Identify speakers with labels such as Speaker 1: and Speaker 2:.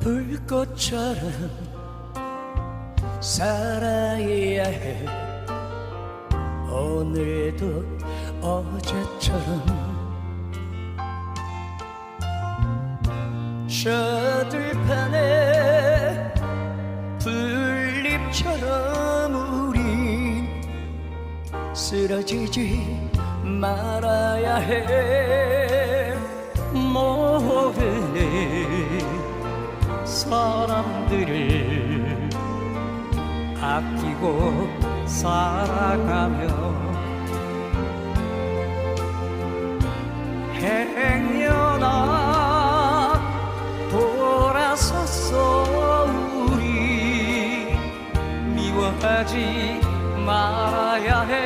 Speaker 1: 불꽃처럼 살아야 해. 오늘도 어제처럼 셔들판에 풀잎처럼 우린 쓰러지지 말아야 해 사람들을 아끼고 살아가며 행여나 돌아섰어 우리. 미워하지 말아야 해.